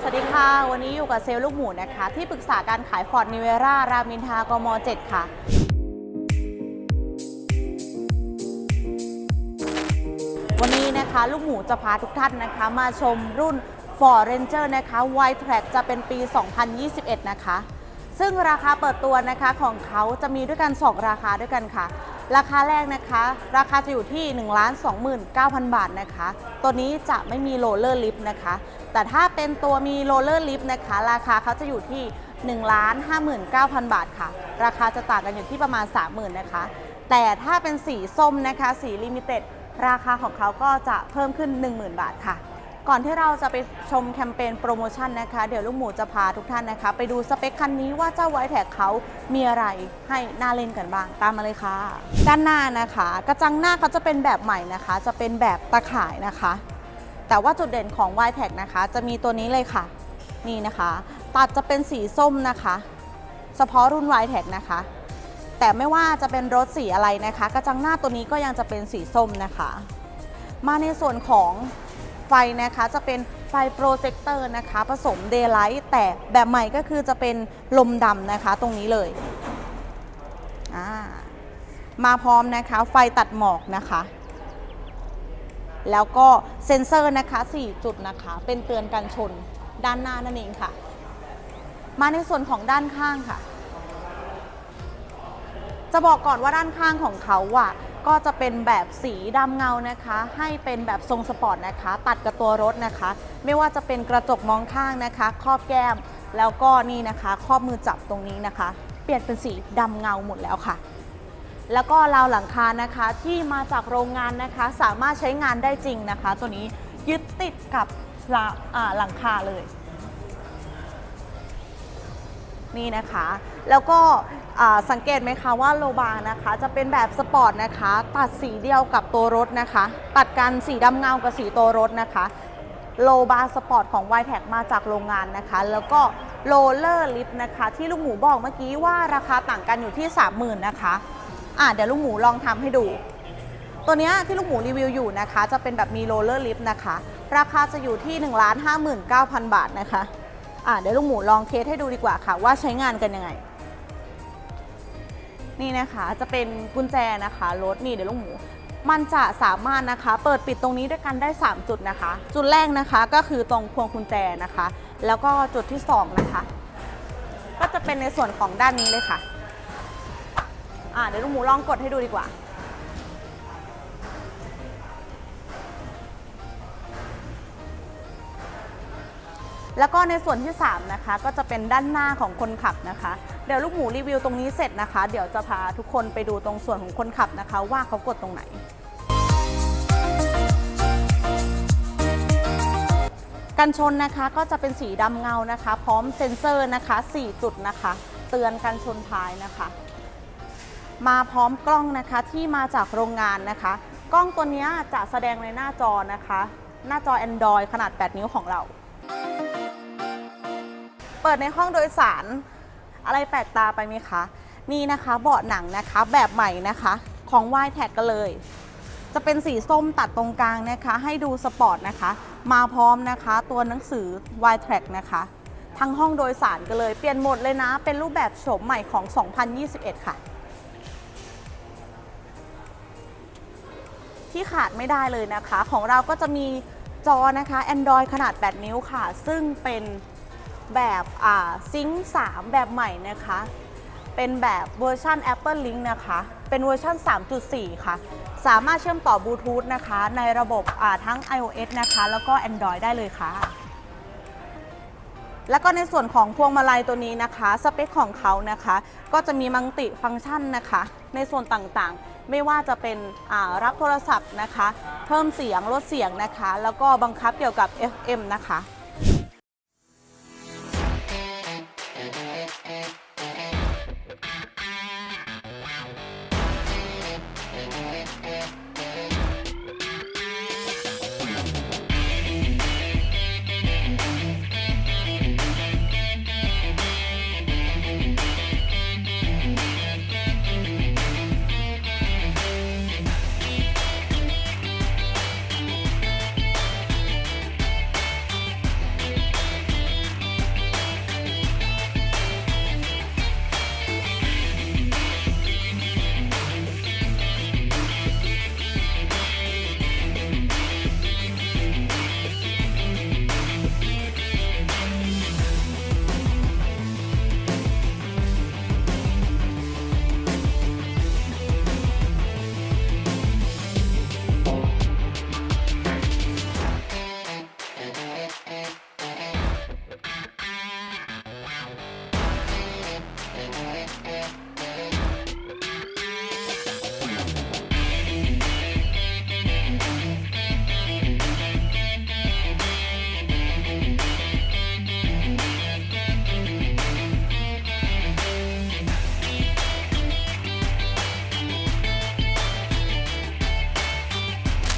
สวัสดีค่ะ วันนี้อยู่กับเซลล์ลูกหมูนะคะ ที่ปรึกษาการขายฟอร์ดนิเวร่ารามอินทากม 7 ค่ะวันนี้นะคะลูกหมูจะพาทุกท่านนะคะมาชมรุ่น Ford Ranger นะคะ w i t e Track จะเป็นปี 2021 นะคะ ซึ่งราคาเปิดตัวนะคะของเขาจะมีด้วยกัน 2 ราคาด้วยกันค่ะ ราคาแรกนะคะ ราคาจะอยู่ที่ 1 2 9 0 0 0 บาทนะคะ ตัวนี้จะไม่มีโรลเลอร์ลิฟต์นะคะ แต่ถ้าเป็นตัวมีโรลเลอร์ลิฟต์นะคะ ราคาเขาจะอยู่ที่ 1 59,000 บาทค่ะ ราคาจะต่างกันอยู่ที่ประมาณ 30,000นะคะ แต่ถ้าเป็นสีส้มนะคะ สีลิมิเต็ด ราคาของเขาก็จะเพิ่มขึ้น 10,000 บาทค่ะ ก่อนที่เราจะไปชมแคมเปญโปรโมชั่นนะคะ เดี๋ยวลูกหมูจะพาทุกท่านนะคะ ไปดูสเปคคันนี้ว่าเจ้าไวแท็กเขามีอะไรให้น่าเล่นกันบ้าง ตามมาเลยค่ะ ด้านหน้านะคะ กระจังหน้าเขาจะเป็นแบบใหม่นะคะ จะเป็นแบบตะข่ายนะคะ แต่ว่าจุดเด่นของ y t e c นะคะ จะมีตัวนี้เลยค่ะ นี่นะคะ ตัดจะเป็นสีส้มนะคะ เฉพาะรุ่น y t e c นะคะ แต่ไม่ว่าจะเป็นรถสีอะไรนะคะ กระจังหน้าตัวนี้ก็ยังจะเป็นสีส้มนะคะ มาในส่วนของ ไฟนะคะจะเป็นไฟโปรเจคเตอร์นะคะ ผสมเดย์ไลท์แต่แบบใหม่ก็คือจะเป็นลมดำนะคะตรงนี้เลยามาพร้อมนะคะไฟตัดหมอกนะคะ แล้วก็เซ็นเซอร์นะคะ 4 จุดนะคะ เป็นเตือนกันชนด้านหน้านั่นเองค่ะ มาในส่วนของด้านข้างค่ะ จะบอกก่อนว่าด้านข้างของเขาอะ ก็จะเป็นแบบสีดำเงานะคะ ให้เป็นแบบทรงสปอร์ตนะคะ ตัดกับตัวรถนะคะ ไม่ว่าจะเป็นกระจกมองข้างนะคะ ครอบแก้ม แล้วก็นี่นะคะครอบมือจับตรงนี้นะคะ เปลี่ยนเป็นสีดำเงาหมดแล้วค่ะ แล้วก็ราวหลังคานะคะที่มาจากโรงงานนะคะ สามารถใช้งานได้จริงนะคะ ตัวนี้ยึดติดกับหลังคาเลย นี่นะคะ แล้วก็สังเกตไหมคะว่าโลบานะคะ จะเป็นแบบสปอร์ตนะคะ ตัดสีเดียวกับตัวรถนะคะ ตัดกันสีดำเงากับสีตัวรถนะคะโลบาสปอร์ตของ y t e c มาจากโรงงานนะคะ แล้วก็โรลเลอร์ลิฟนะคะ ที่ลูกหมูบอกเมื่อกี้ว่าราคาต่างกันอยู่ที่ 30,000นะคะอะเดี๋ยวลูกหมูลองทำให้ดู ตัวเนี้ยที่ลูกหมูรีวิวอยู่นะคะ จะเป็นแบบมีโรลเลอร์ลิฟต์นะคะ ราคาจะอยู่ที่ 1 5 9 0 0 0 บาทนะคะ อะเดี๋ยวลูกหมูลองเทสให้ดูดีกว่าค่ะว่าใช้งานกันยังไง นี่นะคะจะเป็นกุญแจนะคะรถนี่เดี๋ยวลูกหมู มันจะสามารถนะคะ เปิดปิดตรงนี้ด้วยกันได้ 3 จุดนะคะ จุดแรกนะคะก็คือตรงพวงกุญแจนะคะ แล้วก็จุดที่ 2 นะคะ ก็จะเป็นในส่วนของด้านนี้เลยค่ะอ่าเดี๋ยวลูกหมูลองกดให้ดูดีกว่า แล้วก็ในส่วนที่ 3 นะคะ ก็จะเป็นด้านหน้าของคนขับนะคะ เดี๋ยวลูกหมูรีวิวตรงนี้เสร็จนะคะ เดี๋ยวจะพาทุกคนไปดูตรงส่วนของคนขับนะคะ ว่าเขากดตรงไหน กันชนนะคะก็จะเป็นสีดำเงานะคะ พร้อมเซ็นเซอร์นะคะ 4 จุดนะคะ เตือนกันชนท้ายนะคะ มาพร้อมกล้องนะคะที่มาจากโรงงานนะคะ กล้องตัวนี้จะแสดงในหน้าจอนะคะ หน้าจอ Android ขนาด 8 นิ้วของเรา เปิดในห้องโดยสาร อะไรแปลกตาไปไหมคะ นี่นะคะเบาะหนังนะคะแบบใหม่นะคะ ของ y t a g กันเลย จะเป็นสีส้มตัดตรงกลางนะคะ ให้ดูสปอร์ตนะคะ มาพร้อมนะคะตัวหนังสือ y t r a c นะคะทั้งห้องโดยสารกันเลย เปลี่ยนหมดเลยนะ เป็นรูปแบบโฉมใหม่ของ 2021 ค่ะ ที่ขาดไม่ได้เลยนะคะ ของเราก็จะมีจอนะคะ Android ขนาด 8 นิ้วค่ะ ซึ่งเป็น แบบซิงค์3แบบใหม่นะคะ เป็นแบบเวอร์ชัน Apple Link นะคะ เป็นเวอร์ชัน3.4 ค่ะ สามารถเชื่อมต่อบลูทูธนะคะ ในระบบทั้ง iOS นะคะ แล้วก็ Android ได้เลยค่ะ แล้วก็ในส่วนของพวงมาลัยตัวนี้นะคะ สเปคของเขานะคะ ก็จะมีมังติฟังก์ชันนะคะ ในส่วนต่างๆ ไม่ว่าจะเป็นรับโทรศัพท์นะคะ เพิ่มเสียงลดเสียงนะคะ แล้วก็บังคับเกี่ยวกับ FM นะคะ